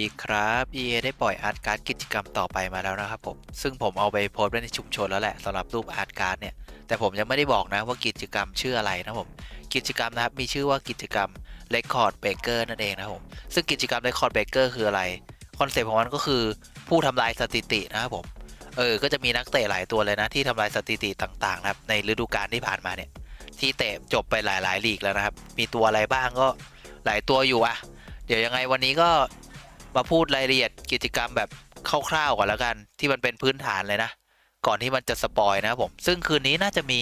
ดีครับ EA ได้ปล่อยอาร์ตการ์ดกิจกรรมต่อไปมาแล้วนะครับผม ซึ่งผมเอาไปโพสต์ไว้ในชุมชนแล้วแหละสำหรับรูปอาร์ตการ์ดเนี่ย แต่ผมยังไม่ได้บอกนะว่ากิจกรรมชื่ออะไรนะผม กิจกรรมนะครับมีชื่อว่ากิจกรรม Record Breaker นั่นเองนะผม ซึ่งกิจกรรม Record Breaker คืออะไร คอนเซปต์ของมันก็คือผู้ทำลายสถิตินะครับผม เออ ก็จะมีนักเตะหลายตัวเลยนะที่ทำลายสถิติต่างๆนะครับในฤดูกาลที่ผ่านมาเนี่ย ที่เตะจบไปหลายๆลีกแล้วนะครับ มีตัวอะไรบ้างก็หลายตัวอยู่อะเดี๋ยวยังไงวันนี้ก็ มาพูดรายละเอียดกิจกรรมแบบคร่าวๆก่อนแล้วกัน ที่มันเป็นพื้นฐานเลยนะ ก่อนที่มันจะสปอยนะครับผม ซึ่งคืนนี้น่าจะมี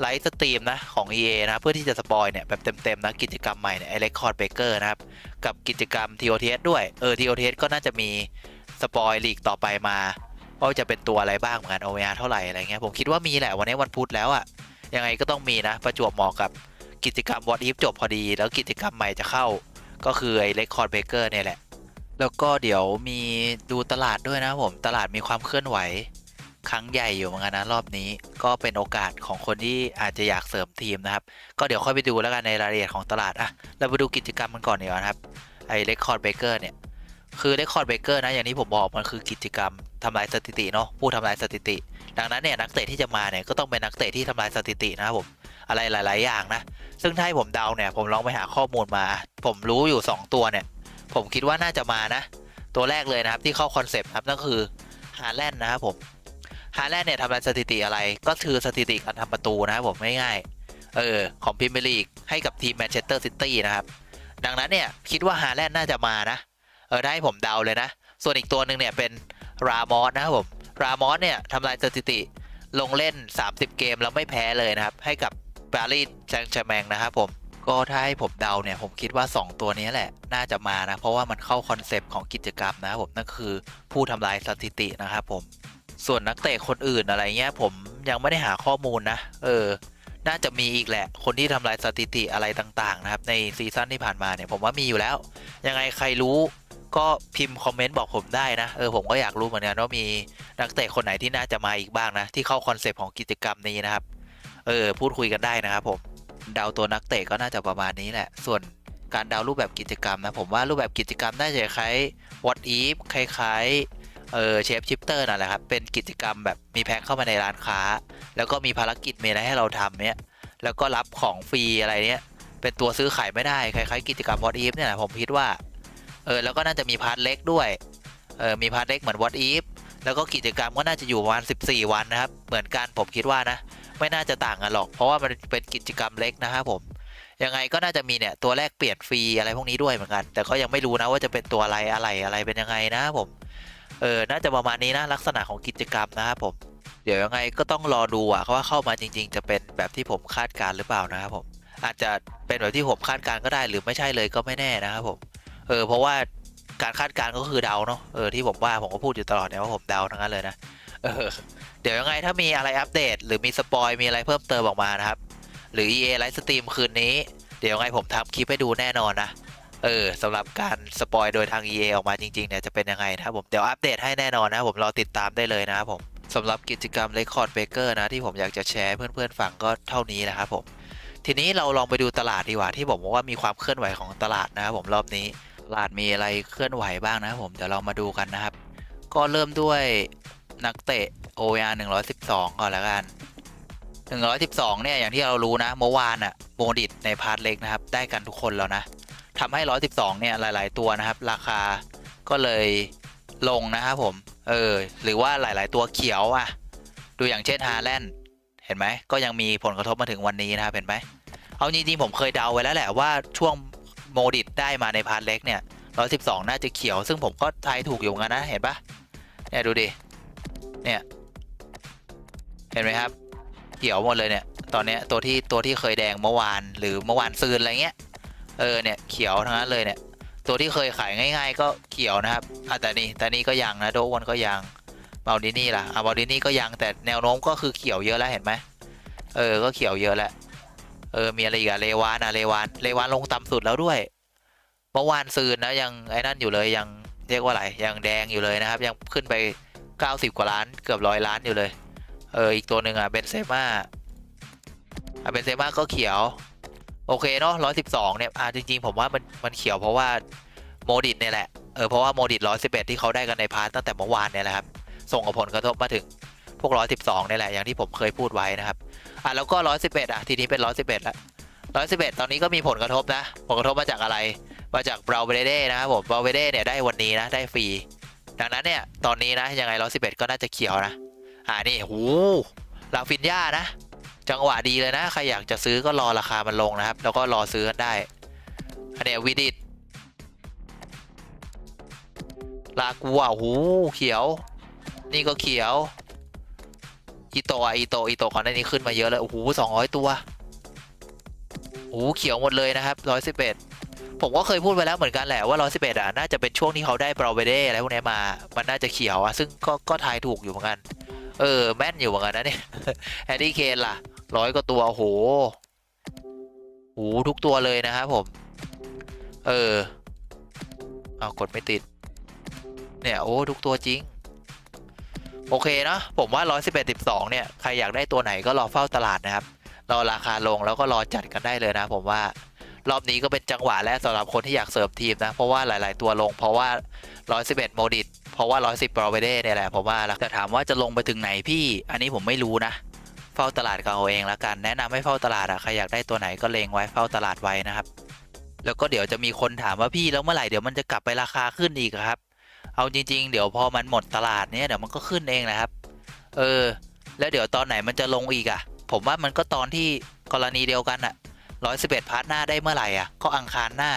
ไลฟ์สตรีมนะของ EA นะเพื่อที่จะสปอยเนี่ยแบบเต็มๆนะกิจกรรมใหม่เนี่ยไอเรคคอร์ดเบเกอร์นะครับ กับกิจกรรม TOTS ด้วยเออ TOTS ก็น่าจะมีสปอยลีกต่อไปมาว่าจะเป็นตัวอะไรบ้างเหมือนกัน OVR เท่าไหร่อะไรเงี้ยผมคิดว่ามีแหละวันนี้วันพุธแล้วอะยังไงก็ต้องมีนะ ประจวบเหมาะกับกิจกรรม What If จบพอดี แล้วกิจกรรมใหม่จะเข้า ก็คือไอเรคคอร์ดเบเกอร์เนี่ยแหละ แล้วก็เดี๋ยวมีดูตลาดด้วยนะผมตลาดมีความเคลื่อนไหว ครั้งใหญ่อยู่เหมือนกันนะรอบนี้ ก็เป็นโอกาสของคนที่อาจจะอยากเสริมทีมนะครับ ก็เดี๋ยวค่อยไปดูแล้วกันในรายละเอียดของตลาดอะเราไปดูกิจกรรมมันก่อนดีกว่านะครับไอ้เรคคอร์ดเบเกอร์เนี่ยคือเรคคอร์ดเบเกอร์นะอย่างที่ผมบอกมันคือกิจกรรมทำลายสถิติเนาะผู้ทำลายสถิติ ดังนั้นเนี่ยนักเตะที่จะมาเนี่ยก็ต้องเป็นนักเตะที่ทำลายสถิตินะครับผมอะไรหลาย ๆ อย่างนะซึ่งถ้าให้ผมเดาเนี่ยผมลองไปหาข้อมูลมา ผมรู้อยู่สองตัวเนี่ย ผมคิดว่าน่าจะมานะ ตัวแรกเลยนะครับที่เข้าคอนเซปต์ครับนั่นคือฮาแลนด์นะครับผมฮาแลนด์เนี่ยทำลายสถิติอะไรก็คือสถิติการทำประตูนะครับผมง่ายๆเออของพรีเมียร์ลีกให้กับทีมแมนเชสเตอร์ซิตี้นะครับดังนั้นเนี่ยคิดว่าฮาแลนด์น่าจะมานะเออได้ผมเดาเลยนะ ส่วนอีกตัวหนึ่งเนี่ยเป็นรามอสนะครับผมรามอสเนี่ยทำลายสถิติลงเล่น 30 เกมแล้วไม่แพ้เลยนะครับ ให้กับปารีสแซงต์แชร์แมงนะครับผม ก็ถ้าให้ผมเดาเนี่ยผมคิดว่า 2 ตัวนี้แหละ น่าจะมานะ เพราะว่ามันเข้าคอนเซปต์ของกิจกรรมนะครับผมนั่นคือผู้ทำลายสถิตินะครับผมส่วนนักเตะคนอื่นอะไรเงี้ยผมยังไม่ได้หาข้อมูลนะ เออ น่าจะมีอีกแหละ คนที่ทำลายสถิติอะไรต่างๆนะครับ ในซีซั่นที่ผ่านมาเนี่ยผมว่ามีอยู่แล้ว ยังไงใครรู้ก็พิมพ์คอมเมนต์บอกผมได้นะ เออผมก็อยากรู้เหมือนกันว่ามีนักเตะคนไหนที่น่าจะมาอีกบ้างนะ ที่เข้าคอนเซปต์ของกิจกรรมนี้นะครับ เออพูดคุยกันได้นะครับผม เดาตัวนักเตะก็น่าจะประมาณนี้แหละ ส่วนการเดารูปแบบกิจกรรมนะ ผมว่ารูปแบบกิจกรรมน่าจะคล้าย what if คล้ายๆเออเชฟชิปเตอร์นั่นแหละครับ เป็นกิจกรรมแบบมีแพ็คเข้ามาในร้านค้า แล้วก็มีภารกิจมีอะไรให้เราทำเนี้ยแล้วก็รับของฟรีอะไรเนี้ยเป็นตัวซื้อขายไม่ได้คล้ายๆ กิจกรรม what if เนี่ยนะผมคิดว่าเออแล้วก็น่าจะมีพาร์ทเล็กด้วยเออมีพาร์ทเล็กเหมือน what if แล้วก็กิจกรรมก็น่าจะอยู่ประมาณ 14 วันนะครับ เหมือนกันผมคิดว่านะ ไม่น่าจะต่างกันหรอก เพราะว่ามันเป็นกิจกรรมเล็กนะครับผมยังไงก็น่าจะมีเนี่ยตัวแรกเปลี่ยนฟรีอะไรพวกนี้ด้วยเหมือนกัน แต่ก็ยังไม่รู้นะว่าจะเป็นตัวอะไรอะไรอะไรเป็นยังไงนะครับผมเออน่าจะประมาณนี้นะลักษณะของกิจกรรมนะครับผมเดี๋ยวยังไงก็ต้องรอดูอะว่าเข้ามาจริง ๆ จะเป็นแบบที่ผมคาดการณ์หรือเปล่านะครับผม อาจจะเป็นแบบที่ผมคาดการณ์ก็ได้หรือไม่ใช่เลยก็ไม่แน่นะครับผมเออเพราะว่าการคาดการณ์ก็คือเดาเนาะเออที่ผมว่าผมก็พูดอยู่ตลอดเนี่ยว่าผมเดาทั้งนั้นเลยนะ เออเดี๋ยวยังไงถ้ามีอะไรอัปเดต หรือมีสปอยมีอะไรเพิ่มเติมออกมานะครับ หรือ EA ไลฟ์สตรีมคืนนี้ เดี๋ยวยังไงผมทำคลิปให้ดูแน่นอนนะ เออสำหรับการสปอยโดยทาง EA ออกมาจริงๆเนี่ยจะเป็นยังไงนะครับผมเดี๋ยวอัปเดตให้แน่นอนนะผมรอติดตามได้เลยนะครับผมสำหรับกิจกรรม Record Breaker นะที่ผมอยากจะแชร์เพื่อนๆฟังก็เท่านี้นะครับผมทีนี้เราลองไปดูตลาดดีกว่าที่ผมบอกว่ามีความเคลื่อนไหวของตลาดนะครับผมรอบนี้ตลาดมีอะไรเคลื่อนไหวบ้างนะครับผมเดี๋ยวเรามาดูกันนะครับ ก็เริ่มด้วย นักเตะ OVR 112 ก่อนแล้วกัน 112 เนี่ย อย่างที่เรารู้นะเมื่อวานอะโมดิตในพาร์ทเล็กนะครับ ได้กันทุกคนแล้วนะทำให้ 112 เนี่ย หลาย ๆ ตัวนะครับ ราคาก็เลยลงนะครับผม เออ หรือว่าหลาย ๆ ตัวเขียวอะดูอย่างเช่นฮาแลนด์เห็นไหม ก็ยังมีผลกระทบมาถึงวันนี้นะครับ เห็นไหม เอาจริงๆผมเคยเดาไว้แล้วแหละว่าช่วงโมดิตได้มาในพาร์ทเล็กเนี่ย 112 น่าจะเขียว ซึ่งผมก็ทายถูกอยู่กันนะ เห็นปะเนี่ยดูดิ เนี่ย เห็นไหมครับ เขียวหมดเลยเนี่ย ตอนเนี้ยตัวที่ตัวที่เคยแดงเมื่อวานหรือเมื่อวานซืนอะไรเงี้ย เออเนี่ยเขียวทั้งนั้นเลยเนี่ย ตัวที่เคยขายง่าย ๆ ก็เขียวนะครับอะแต่นี่แต่นี่ก็ยังนะโดวันก็ยังเบลดินี่ล่ะอะเบลดินี่ก็ยังแต่แนวโน้มก็คือเขียวเยอะแล้วเห็นไหมเออ ก็เขียวเยอะแล้ว เออ มีอะไรอีกอะเลวานอะเลวานเลวานลงต่ำสุดแล้วด้วย เมื่อวานซืนนะยังไอ้นั่นอยู่เลยยังเรียกว่าอะไรยังแดงอยู่เลยนะครับ ยังขึ้นไป 90 กว่าล้านเกือบร้อยล้านอยู่เลย เอออีกตัวหนึ่งอะเบนเซม่าอะเบนเซม่าก็เขียว โอเคเนาะ112 เนี่ยอะจริงๆ ผมว่ามันมันเขียวเพราะว่าโมดิตเนี่ยแหละ เออเพราะว่าโมดิต111 ที่เขาได้กันในพาร์ทตั้งแต่เมื่อวานเนี่ยแหละครับ ส่งผลกระทบมาถึงพวก 112 เนี่ยแหละอย่างที่ผมเคยพูดไว้นะครับอะแล้วก็ 111 อะทีนี้เป็น 111ละ111 ตอนนี้ก็มีผลกระทบนะ ผลกระทบมาจากอะไร มาจากบราวเบเด้นะครับผมบราวเบเด้เนี่ยได้วันนี้นะได้ฟรี ดังนั้นเนี่ย ตอนนี้นะ ยังไง111ก็น่าจะเขียวนะ อ่านี่หูลาฟินย่านะ จังหวะดีเลยนะ ใครอยากจะซื้อก็รอราคามันลงนะครับ แล้วก็รอซื้อกันได้ อันนี้วิดิตลากัวหูเขียว นี่ก็เขียวอีโตะอีโตะอีโตะก่อนหน้านี้ขึ้นมาเยอะเลยโอ้โหสองร้อยตัวโอ้โหเขียวหมดเลยนะครับร้อยสิบเอ็ด ผมก็เคยพูดไปแล้วเหมือนกันแหละว่าร้อยสิบเอ็ดอะน่าจะเป็นช่วงที่เขาได้บราวเบเด้อะไรพวกนี้มา มันน่าจะเขียวอะซึ่งก็ก็ทายถูกอยู่เหมือนกัน เออแม่นอยู่เหมือนกันนะเนี่ยแฮร์รี่เคนล่ะร้อยกว่าตัวโอ้โหโอ้โหทุกตัวเลยนะครับผม เออเอากดไม่ติด เนี่ยโอ้ทุกตัวจริง โอเคเนาะผมว่า 111 12 เนี่ย ใครอยากได้ตัวไหนก็รอเฝ้าตลาดนะครับ รอราคาลงแล้วก็รอจัดกันได้เลยนะผมว่า รอบนี้ก็เป็นจังหวะและสำหรับคนที่อยากเสริมทีมนะ เพราะว่าหลาย ๆ ตัวลง เพราะว่า 111 โมดิตเพราะว่า 110บรอเวเด้เนี่ยแหละผมว่าแต่ถามว่าจะลงไปถึงไหนพี่ อันนี้ผมไม่รู้นะ เฝ้าตลาดกันเอาเองแล้วกัน แนะนำให้เฝ้าตลาดอะใครอยากได้ตัวไหนก็เลงไว้เฝ้าตลาดไว้นะครับ แล้วก็เดี๋ยวจะมีคนถามว่าพี่แล้วเมื่อไหร่เดี๋ยวมันจะกลับไปราคาขึ้นอีกครับ เอาจริง ๆ เดี๋ยวพอมันหมดตลาดเนี่ยเดี๋ยวมันก็ขึ้นเองแหละครับ เออ แล้วเดี๋ยวตอนไหนมันจะลงอีกอะผมว่ามันก็ตอนที่กรณีเดียวกันอะ ร้อยสิบเอ็ดพาร์ทหน้าได้เมื่อไหร่อะก็อังคารหน้า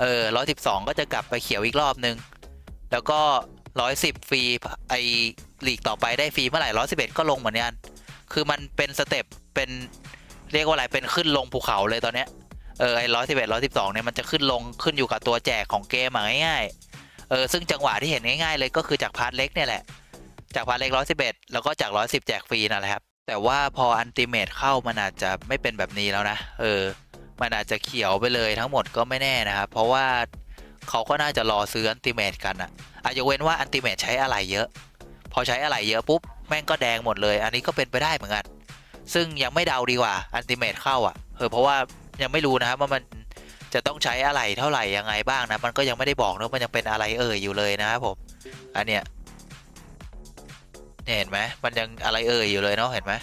เออร้อยสิบสองก็จะกลับไปเขียวอีกรอบนึง แล้วก็ร้อยสิบฟรีไอลีกต่อไปได้ฟรีเมื่อไหร่ร้อยสิบเอ็ดก็ลงเหมือนกัน คือมันเป็นสเต็ปเป็นเรียกว่าอะไรเป็นขึ้นลงภูเขาเลยตอนเนี้ย เออไอร้อยสิบเอ็ดร้อยสิบสองเนี่ยมันจะขึ้นลงขึ้นอยู่กับตัวแจกของเกมอะง่ายๆ เออซึ่งจังหวะที่เห็นง่ายๆเลยก็คือจากพาร์ทเล็กเนี่ยแหละ จากพาร์ทเล็กร้อยสิบเอ็ดแล้วก็จากร้อยสิบแจกฟรีนั่นแหละครับ แต่ว่าพออันติเมตเข้ามันอาจจะไม่เป็นแบบนี้แล้วนะ เออ มันอาจจะเขียวไปเลยทั้งหมดก็ไม่แน่นะครับ เพราะว่าเขาก็น่าจะรอซื้ออันติเมตกันอะอาจจะเว้นว่าอันติเมตใช้อะไรเยอะ พอใช้อะไรเยอะปุ๊บแม่งก็แดงหมดเลย อันนี้ก็เป็นไปได้เหมือนกัน ซึ่งยังไม่เดาดีกว่าอันติเมตเข้าอะเออเพราะว่ายังไม่รู้นะครับว่ามันจะต้องใช้อะไรเท่าไหร่ยังไงบ้างนะ มันก็ยังไม่ได้บอกนะมันยังเป็นอะไรเอ่ยอยู่เลยนะครับผม อันเนี้ย เนี่ยเห็นไหมมันยังอะไรเอ่ยอยู่เลยเนาะเห็นไหม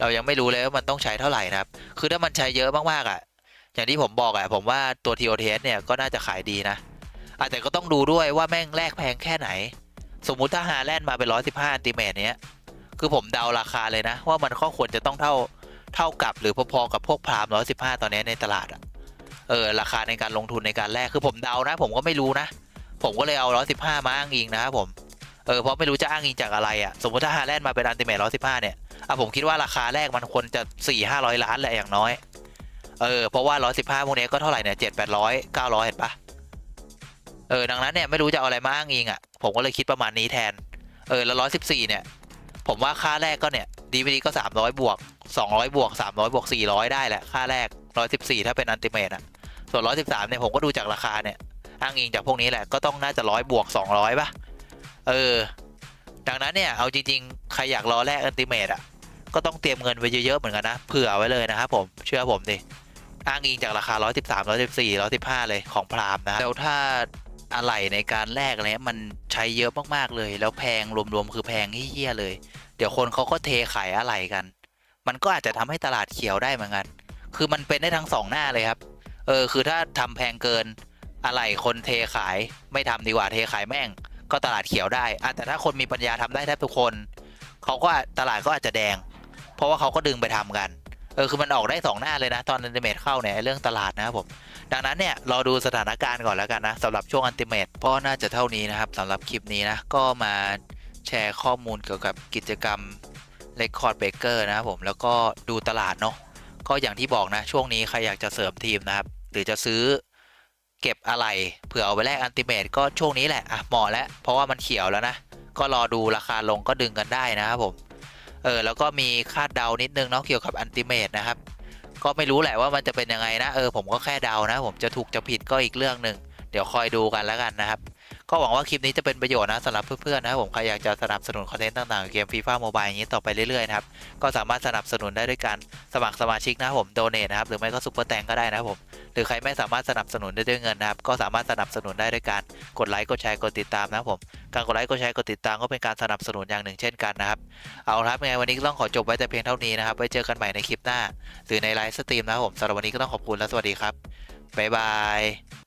เรายังไม่รู้เลยว่ามันต้องใช้เท่าไหร่นะครับ คือถ้ามันใช้เยอะมากๆอะ อย่างที่ผมบอกอะผมว่าตัว TOTS เนี่ยก็น่าจะขายดีนะอาแต่ก็ต้องดูด้วยว่าแม่งแลกแพงแค่ไหน สมมุติถ้าฮาแลนด์มาเป็น115อันติเมตเนี้ยคือผมเดาราคาเลยนะ ว่ามันก็ควรจะต้องเท่าเท่ากับหรือพอๆกับพวกพราม115ตอนนี้ในตลาดอะเออราคาในการลงทุนในการแลกคือผมเดานะ ผมก็ไม่รู้นะ ผมก็เลยเอา115มาอ้างอิงนะครับผม เออเพราะไม่รู้จะอ้างอิงจากอะไรอะสมมติถ้าฮาแลนด์มาเป็นอันติเมต115เนี่ยอะผมคิดว่าราคาแรกมันควรจะ4 500ล้านแหละอย่างน้อยเออเพราะว่า115พวกนี้ก็เท่าไหร่เนี่ย7 800 900เก้าร้อยเห็นปะเออดังนั้นเนี่ยไม่รู้จะเอาอะไรมาอ้างอิงอะผมก็เลยคิดประมาณนี้แทนเออแล้ว114เนี่ยผมว่าค่าแรกก็เนี่ย DVD ก็300บวก200บวก300บวก400ได้แหละค่าแรก114ถ้าเป็นอันติเมตอะส่วน113เนี่ยผมก็ดูจากราคาเนี่ยอ้างอิงจากพวกนี้แหละก็ต้องน่าจะ100บวก200ป่ะ เออ ดังนั้นเนี่ย เอาจริงๆ ใครอยากรอแรกอันติเมตอะ ก็ต้องเตรียมเงินไว้เยอะๆ เหมือนกันนะ เผื่อไว้เลยนะครับผม เชื่อผมดิ อ้างอิงจากราคา 113 114 115 เลยของพรามนะ แล้วถ้าอะไหล่ในการแลกอะไรเนี้ยมันใช้เยอะมากๆเลย แล้วแพงรวมๆ คือแพงเฮี้ยเลย เดี๋ยวคนเขาก็เทขายอะไหล่กัน มันก็อาจจะทำให้ตลาดเขียวได้เหมือนกัน คือมันเป็นได้ทั้งสองหน้าเลยครับ เออ คือถ้าทำแพงเกินอะไหล่คนเทขายไม่ทำดีกว่าเทขายแม่ง ก็ตลาดเขียวได้อะแต่ถ้าคนมีปัญญาทำได้แทบทุกคนเขาก็ตลาดก็อาจจะแดง เพราะว่าเขาก็ดึงไปทำกันเออคือมันออกได้สองหน้าเลยนะ ตอนอันติเมตเข้าเนี่ยเรื่องตลาดนะครับผม ดังนั้นเนี่ยรอดูสถานการณ์ก่อนแล้วกันนะสำหรับช่วงอันติเมตก็น่าจะเท่านี้นะครับสำหรับคลิปนี้นะ ก็มาแชร์ข้อมูลเกี่ยวกับกิจกรรม Record Breaker นะครับผมแล้วก็ดูตลาดเนาะก็อย่างที่บอกนะ ช่วงนี้ใครอยากจะเสริมทีมนะครับ หรือจะซื้อ เก็บอะไรเผื่อเอาไปแลกอันติเมตก็ช่วงนี้แหละอะเหมาะแล้วเพราะว่ามันเขียวแล้วนะ ก็รอดูราคาลงก็ดึงกันได้นะครับผมเออแล้วก็มีคาดเดานิดนึงเนาะเกี่ยวกับอันติเมตนะครับ ก็ไม่รู้แหละว่ามันจะเป็นยังไงนะเออผมก็แค่เดานะ ผมจะถูกจะผิดก็อีกเรื่องหนึ่งเดี๋ยวคอยดูกันแล้วกันนะครับ ก็หวังว่าคลิปนี้จะเป็นประโยชน์นะสำหรับเพื่อนๆนะครับผมใครอยากจะสนับสนุนคอนเทนต์ต่างๆเกมฟีฟ่าโมบายอย่างนี้ต่อไปเรื่อยๆนะครับก็สามารถสนับสนุนได้ด้วยการสมัครสมาชิกนะครับผมโดเนทนะครับหรือไม่ก็ซุปเปอร์แตงก็ได้นะครับผมหรือใครไม่สามารถสนับสนุนได้ด้วยเงินนะครับก็สามารถสนับสนุนได้ด้วยการกดไลค์กดแชร์กดติดตามนะครับผมการกดไลค์กดแชร์กดติดตามก็เป็นการสนับสนุนอย่างหนึ่งเช่นกันนะครับเอาละครับไงวันนี้ต้องขอจบไว้แต่เพียงเท่านี้นะครับไว้เจอกันใหม่ในคลิปหน้า หรือในไลฟ์สตรีมนะครับผมสำหรับวันนี้ก็ต้องขอบคุณและสวัสดีครับบ๊ายบาย